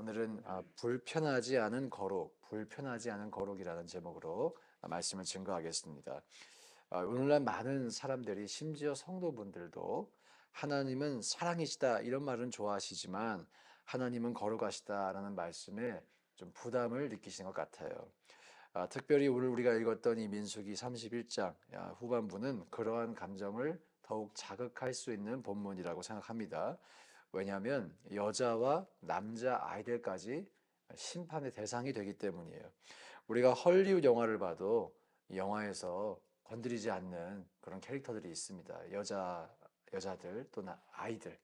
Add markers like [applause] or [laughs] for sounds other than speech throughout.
오늘은 아, 불편하지 않은 거룩, 불편하지 않은 거룩이라는 제목으로 아, 말씀을 증거하겠습니다. 아, 오늘날 많은 사람들이 심지어 성도분들도 하나님은 사랑이시다 이런 말은 좋아하시지만 하나님은 거룩하시다라는 말씀에 좀 부담을 느끼시는 것 같아요. 아, 특별히 오늘 우리가 읽었던 이 민수기 31장 야, 후반부는 그러한 감정을 더욱 자극할 수 있는 본문이라고 생각합니다. 왜냐하면 여자와 남자 아이들까지 심판의 대상이 되기 때문이에요. 우리가 헐리우드 영화를 봐도 영화에서 건드리지 않는 그런 캐릭터들이 있습니다. 여자 여자들 또 나- 아이들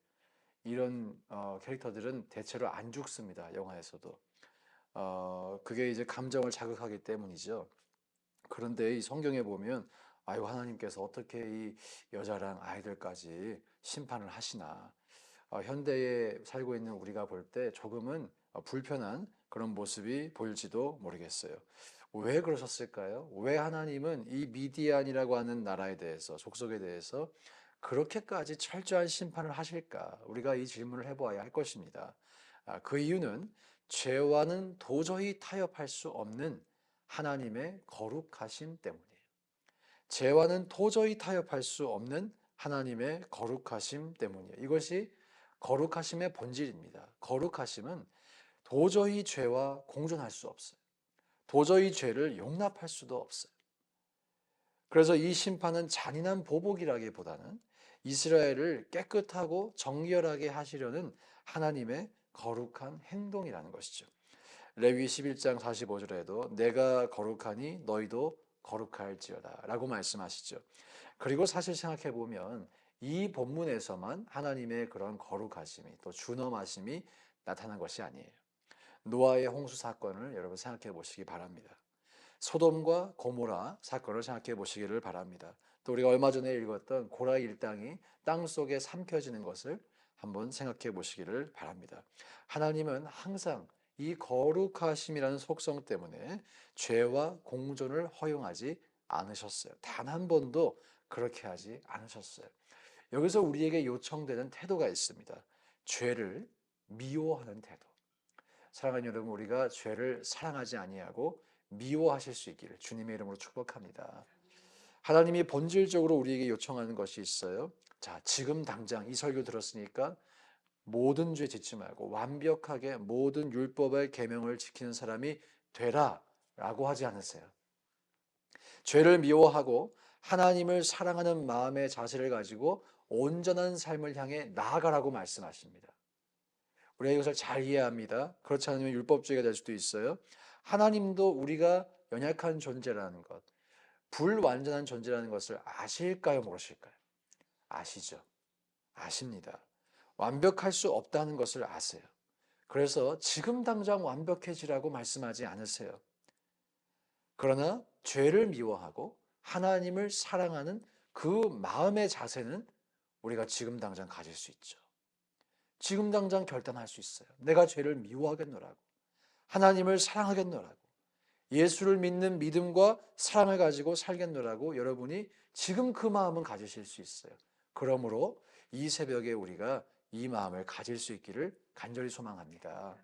이런 어, 캐릭터들은 대체로 안 죽습니다. 영화에서도 어, 그게 이제 감정을 자극하기 때문이죠. 그런데 이 성경에 보면 아유 하나님께서 어떻게 이 여자랑 아이들까지 심판을 하시나 어, 현대에 살고 있는 우리가 볼 때 조금은 어, 불편한 그런 모습이 보일지도 모르겠어요. 왜 그러셨을까요? 왜 하나님은 이 미디안이라고 하는 나라에 대해서 족속에 대해서 그렇게까지 철저한 심판을 하실까? 우리가 이 질문을 해보아야 할 것입니다. 아, 그 이유는 죄와는 도저히 타협할 수 없는 하나님의 거룩하심 때문이에요. 죄와는 도저히 타협할 수 없는 하나님의 거룩하심 때문이에요. 이것이 거룩하심의 본질입니다. 거룩하심은 도저히 죄와 공존할 수 없어요. 도저히 죄를 용납할 수도 없어요. 그래서 이 심판은 잔인한 보복이라기보다는 이스라엘을 깨끗하고 정결하게 하시려는 하나님의 거룩한 행동이라는 것이죠. 레위 11장 45절에도 내가 거룩하니 너희도 거룩할지어다 라고 말씀하시죠. 그리고 사실 생각해 보면 이 본문에서만 하나님의 그런 거룩하심이 또 준엄하심이 나타난 것이 아니에요. 노아의 홍수 사건을 여러분 생각해 보시기 바랍니다. 소돔과 고모라 사건을 생각해 보시기를 바랍니다. 또 우리가 얼마 전에 읽었던 고라 일당이 땅 속에 삼켜지는 것을 한번 생각해 보시기를 바랍니다. 하나님은 항상 이 거룩하심이라는 속성 때문에 죄와 공존을 허용하지 않으셨어요. 단 한 번도 그렇게 하지 않으셨어요. 여기서 우리에게 요청되는 태도가 있습니다. 죄를 미워하는 태도. 사랑하는 여러분, 우리가 죄를 사랑하지 아니하고 미워하실 수 있기를 주님의 이름으로 축복합니다. 하나님이 본질적으로 우리에게 요청하는 것이 있어요. 자, 지금 당장 이 설교 들었으니까 모든 죄 짓지 말고 완벽하게 모든 율법의 계명을 지키는 사람이 되라라고 하지 않으세요. 죄를 미워하고 하나님을 사랑하는 마음의 자세를 가지고 온전한 삶을 향해 나아가라고 말씀하십니다. 우리가 이것을 잘 이해합니다. 그렇지 않으면 율법주의가 될 수도 있어요. 하나님도 우리가 연약한 존재라는 것, 불완전한 존재라는 것을 아실까요, 모르실까요? 아시죠. 아십니다. 완벽할 수 없다는 것을 아세요. 그래서 지금 당장 완벽해지라고 말씀하지 않으세요. 그러나 죄를 미워하고 하나님을 사랑하는 그 마음의 자세는 우리가 지금 당장 가질 수 있죠. 지금 당장 결단할 수 있어요. 내가 죄를 미워하겠노라고. 하나님을 사랑하겠노라고. 예수를 믿는 믿음과 사랑을 가지고 살겠노라고 여러분이 지금 그 마음은 가지실 수 있어요. 그러므로 이 새벽에 우리가 이 마음을 가질 수 있기를 간절히 소망합니다.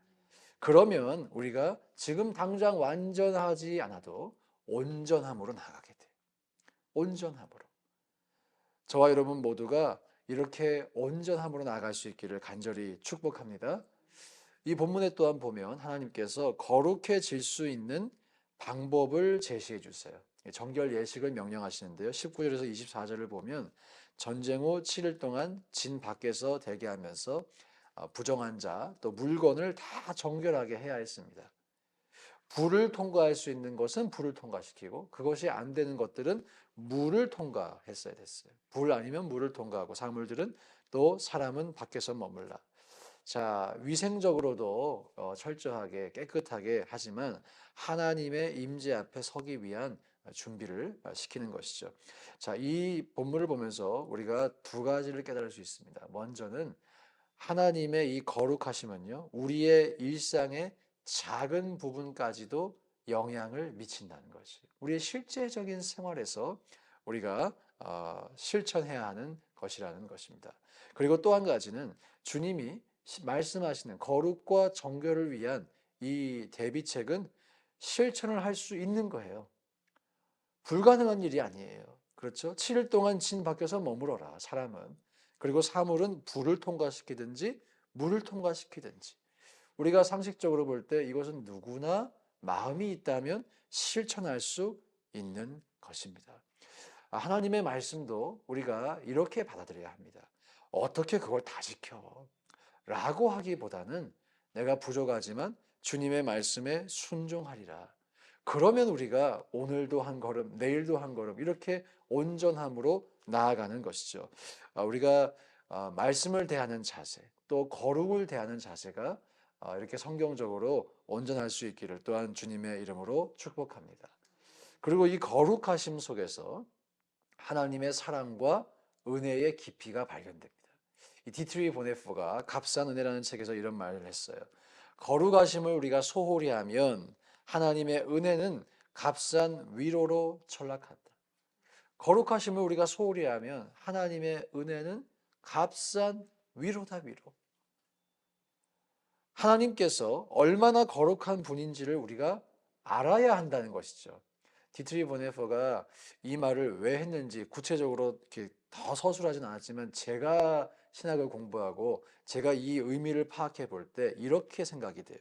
그러면 우리가 지금 당장 완전하지 않아도 온전함으로 나가게 돼. 온전함으로. 저와 여러분 모두가 이렇게 온전함으로 나갈 수 있기를 간절히 축복합니다. 이 본문에 또한 보면 하나님께서 거룩해질 수 있는 방법을 제시해 주세요. 정결 예식을 명령하시는데요. 19절에서 24절을 보면 전쟁 후 7일 동안 진 밖에서 대기하면서 어, 부정한 자, 또 물건을 다 정결하게 해야 했습니다. 불을 통과할 수 있는 것은 불을 통과시키고 그것이 안 되는 것들은 물을 통과했어야 됐어요. 불 아니면 물을 통과하고 사물들은 또 사람은 밖에서 머물라. 자, 위생적으로도 어, 철저하게 깨끗하게 하지만 하나님의 임재 앞에 서기 위한 준비를 시키는 것이죠. 자, 이 본문을 보면서 우리가 두 가지를 깨달을 수 있습니다. 먼저는 하나님의 이 거룩하심은요, 우리의 일상의 작은 부분까지도 영향을 미친다는 것이 우리의 실제적인 생활에서 우리가 어, 실천해야 하는 것이라는 것입니다. 그리고 또 한 가지는 주님이 시- 말씀하시는 거룩과 정결을 위한 이 대비책은 실천을 할 수 있는 거예요. 불가능한 일이 아니에요. 그렇죠? 7일 동안 진 밖에서 머물어라, 사람은. 그리고 사물은 불을 통과시키든지 물을 통과시키든지. 우리가 상식적으로 볼 때 이것은 누구나 마음이 있다면 실천할 수 있는 것입니다. 아, 하나님의 말씀도 우리가 이렇게 받아들여야 합니다. 어떻게 그걸 다 지켜? 라고 하기보다는 내가 부족하지만 주님의 말씀에 순종하리라. 그러면 우리가 오늘도 한 걸음, 내일도 한 걸음 이렇게 온전함으로 나아가는 것이죠. 아, 우리가 아, 말씀을 대하는 자세, 또 거룩을 대하는 자세가 아, 이렇게 성경적으로 온전할 수 있기를 또한 주님의 이름으로 축복합니다. 그리고 이 거룩하심 속에서 하나님의 사랑과 은혜의 깊이가 발견됩니다. 이 디트리 보네프가 값싼 은혜라는 책에서 이런 말을 했어요. 거룩하심을 우리가 소홀히 하면 하나님의 은혜는 값싼 위로로 전락한다. 거룩하심을 우리가 소홀히 하면 하나님의 은혜는 값싼 위로다 위로. 하나님께서 얼마나 거룩한 분인지를 우리가 알아야 한다는 것이죠. 디트리 보네퍼가 이 말을 왜 했는지 구체적으로 이렇게 더 서술하진 않았지만 제가 신학을 공부하고 제가 이 의미를 파악해 볼 때 이렇게 생각이 돼요.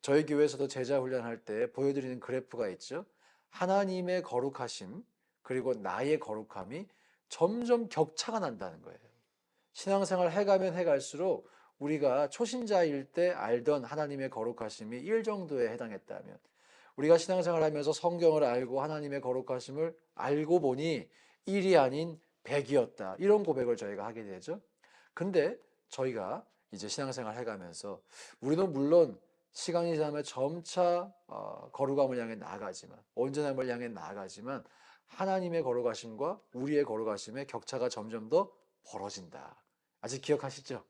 저희 교회에서도 제자 훈련할 때 보여드리는 그래프가 있죠. 하나님의 거룩하심 그리고 나의 거룩함이 점점 격차가 난다는 거예요. 신앙생활 해가면 해갈수록 우리가 초신자일 때 알던 하나님의 거룩하심이 1 정도에 해당했다면 우리가 신앙생활 하면서 성경을 알고 하나님의 거룩하심을 알고 보니 1이 아닌 100이었다. 이런 고백을 저희가 하게 되죠. 근데 저희가 이제 신앙생활 해가면서 우리는 물론 시간이 지나면 점차 어, 거룩함을 향해 나아가지만 온전함을 향해 나아가지만 하나님의 거룩하심과 우리의 거룩하심의 격차가 점점 더 벌어진다. 아직 기억하시죠?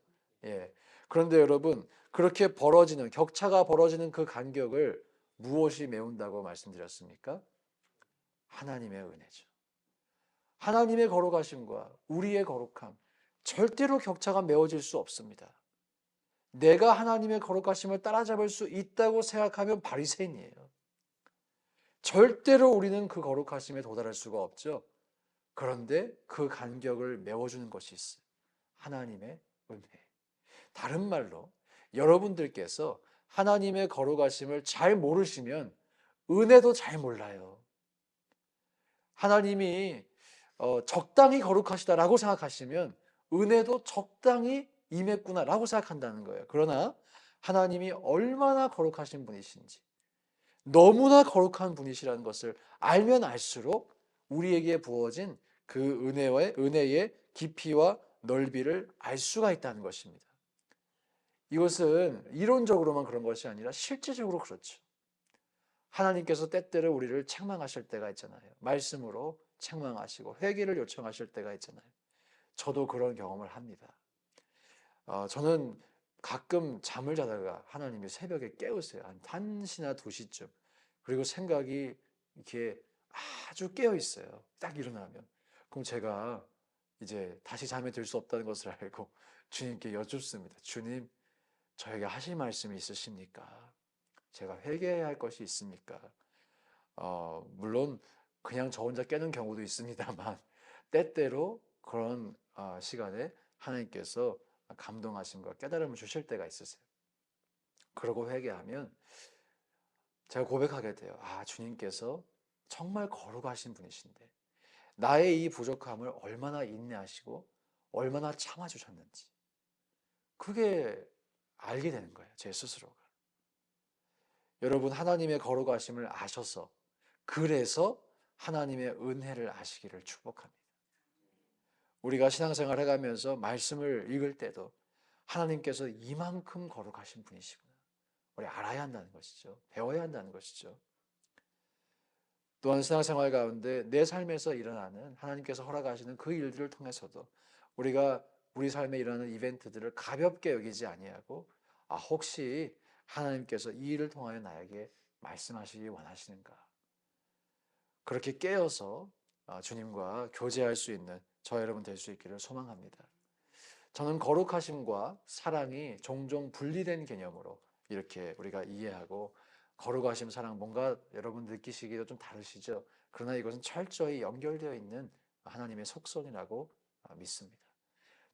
예. 그런데 여러분 그렇게 벌어지는 격차가 벌어지는 그 간격을 무엇이 메운다고 말씀드렸습니까? 하나님의 은혜죠. 하나님의 거룩하심과 우리의 거룩함 절대로 격차가 메워질 수 없습니다. 내가 하나님의 거룩하심을 따라잡을 수 있다고 생각하면 바리새인이에요. 절대로 우리는 그 거룩하심에 도달할 수가 없죠. 그런데 그 간격을 메워주는 것이 있어요. 하나님의 은혜. 다른 말로 여러분들께서 하나님의 거룩하심을 잘 모르시면 은혜도 잘 몰라요. 하나님이 어, 적당히 거룩하시다라고 생각하시면 은혜도 적당히 임했구나라고 생각한다는 거예요. 그러나 하나님이 얼마나 거룩하신 분이신지 너무나 거룩한 분이시라는 것을 알면 알수록 우리에게 부어진 그 은혜의 은혜의 깊이와 넓이를 알 수가 있다는 것입니다. 이것은 이론적으로만 그런 것이 아니라 실제적으로 그렇죠. 하나님께서 때때로 우리를 책망하실 때가 있잖아요. 말씀으로 책망하시고 회개를 요청하실 때가 있잖아요. 저도 그런 경험을 합니다. 어, 저는 가끔 잠을 자다가 하나님이 새벽에 깨우세요. 한 1시나 2시쯤. 그리고 생각이 이렇게 아주 깨어 있어요. 딱 일어나면. 그럼 제가 이제 다시 잠에 들 수 없다는 것을 알고 주님께 여쭙습니다. 주님, 저에게 하실 말씀이 있으십니까? 제가 회개해야 할 것이 있습니까? 어, 물론 그냥 저 혼자 깨는 경우도 있습니다만 [laughs] 때때로 그런 어, 시간에 하나님께서 감동하심과 깨달음을 주실 때가 있으세요. 그러고 회개하면 제가 고백하게 돼요. 아, 주님께서 정말 거룩하신 분이신데 나의 이 부족함을 얼마나 인내하시고 얼마나 참아주셨는지 그게 알게 되는 거예요. 제 스스로가. 여러분 하나님의 거룩하심을 아셔서 그래서 하나님의 은혜를 아시기를 축복합니다. 우리가 신앙생활 해가면서 말씀을 읽을 때도 하나님께서 이만큼 거룩하신 분이시구나. 우리 알아야 한다는 것이죠. 배워야 한다는 것이죠. 또한 신앙생활 가운데 내 삶에서 일어나는 하나님께서 허락하시는 그 일들을 통해서도 우리가 우리 삶에 일어나는 이벤트들을 가볍게 여기지 아니하고 아 혹시 하나님께서 이 일을 통하여 나에게 말씀하시기 원하시는가 그렇게 깨어서 아, 주님과 교제할 수 있는 저 여러분 될 수 있기를 소망합니다. 저는 거룩하심과 사랑이 종종 분리된 개념으로 이렇게 우리가 이해하고 거룩하심 사랑 뭔가 여러분 느끼시기도 좀 다르시죠? 그러나 이것은 철저히 연결되어 있는 하나님의 속성이라고 아, 믿습니다.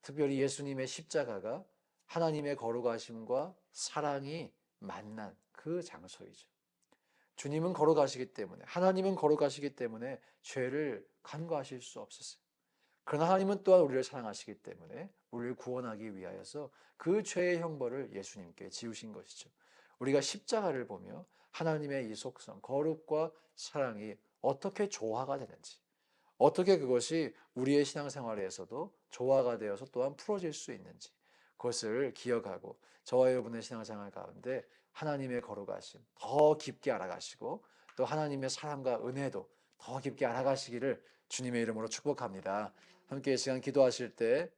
특별히 예수님의 십자가가 하나님의 거룩하심과 사랑이 만난 그 장소이죠. 주님은 거룩하시기 때문에 하나님은 거룩하시기 때문에 죄를 간과하실 수 없었어요. 그러나 하나님은 또한 우리를 사랑하시기 때문에 우리를 구원하기 위하여서 그 죄의 형벌을 예수님께 지우신 것이죠. 우리가 십자가를 보며 하나님의 이 속성, 거룩과 사랑이 어떻게 조화가 되는지, 어떻게 그것이 우리의 신앙생활에서도 조화가 되어서 또한 풀어질 수 있는지, 그것을 기억하고 저와 여러분의 신앙생활 가운데 하나님의 거룩하심 더 깊게 알아가시고 또 하나님의 사랑과 은혜도 더 깊게 알아가시기를 주님의 이름으로 축복합니다. 함께 이 시간 기도하실 때